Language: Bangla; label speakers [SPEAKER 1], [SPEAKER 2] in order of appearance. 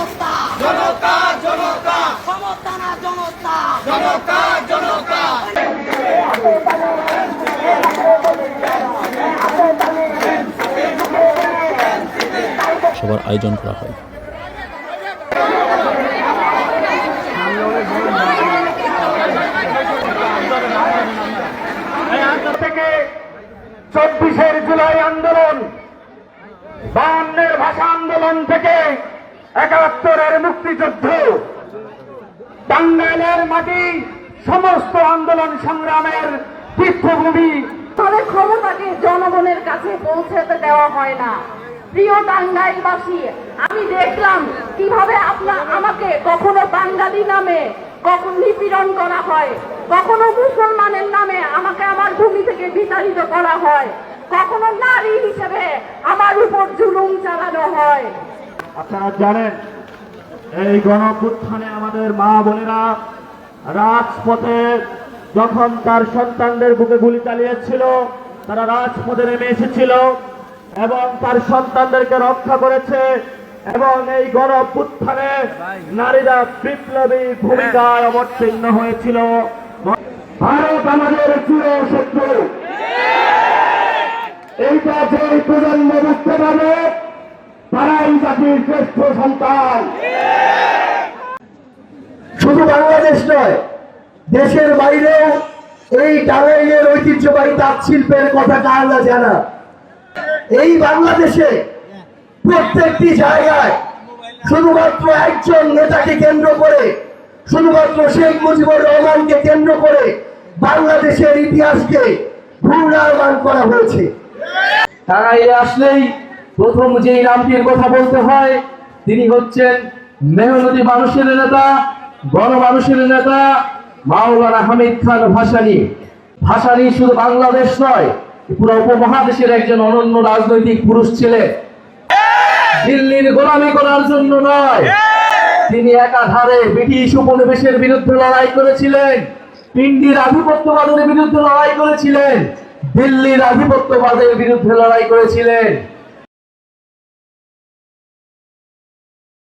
[SPEAKER 1] জনতা
[SPEAKER 2] জনতা জনতা
[SPEAKER 1] ক্ষমতা না জনতা।
[SPEAKER 2] জনতা জনতা
[SPEAKER 3] সবার আয়োজন করা হয়।
[SPEAKER 4] থেকে চব্বিশের জুলাই আন্দোলন বায়ান্নের ভাষা আন্দোলন থেকে একাত্তরের মুক্তিযুদ্ধ টাঙ্গাইলের মাটি, সমস্ত আন্দোলন সংগ্রামের তীর্থভূমি
[SPEAKER 5] তাদের ক্ষমতাকে জনগণের কাছে পৌঁছাতে দেওয়া হয় না। প্রিয় টাঙ্গাইলবাসী, আমি দেখলাম কীভাবে আপনার আমাকে কখনো বাঙালি নামে, কখন নিপীড়ন করা হয়, কখনো মুসলমানের নামে আমাকে আমার ভূমি থেকে বিতাড়িত করা হয়, কখনো নারী হিসেবে আমার উপর জুলুম চালানো হয়।
[SPEAKER 4] আপনারা জানেন, এই গণপুত্থানে আমাদের মা বোনেরা রাজপথে যখন তার সন্তানদের বুকে গুলি চালিয়েছিল, তারা রাজপথে নেমে এসেছিল এবং তার সন্তানদেরকে রক্ষা করেছে এবং এই গণপুত্থানে নারীরা বিপ্লবী ভূমিকায় অবতীর্ণ হয়েছিল। ভারত আমাদের চির শত্রু। এইটা যে প্রজন্ম বুঝতে পারবে তারাই জাতির শ্রেষ্ঠ সন্তান। শুধু বাংলাদেশ নয় দেশের বাইরেও এই টাঙ্গাইলের ঐতিহ্যবাহী তাঁত শিল্পের কথা কার না জানা? এই বাংলাদেশে প্রত্যেকটি জায়গায় শুধুমাত্র একজন নেতাকে কেন্দ্র করে শুধুমাত্র শেখ মুজিবুর রহমানকে কেন্দ্র করে বাংলাদেশের ইতিহাসকে পুনর্নির্মাণ করা হয়েছে। টাঙ্গাইলে আসলেই প্রথম যেই নামটির কথা বলতে হয়, তিনি হচ্ছেন মেহনতি মানুষের নেতা, গণমানুষের নেতা, মাওলানা হামিদ খান ভাসানী। ভাসানী শুধু বাংলাদেশ নয়, পুরো উপমহাদেশের একজন অনন্য রাজনৈতিক পুরুষ ছিলেন। দিল্লির গোলামি করার জন্য নয়, তিনি একাধারে ব্রিটিশ উপনিবেশের বিরুদ্ধে লড়াই করেছিলেন পিন্ডির আধিপত্যবাদের বিরুদ্ধে লড়াই করেছিলেন, দিল্লির আধিপত্যবাদের বিরুদ্ধে লড়াই করেছিলেন।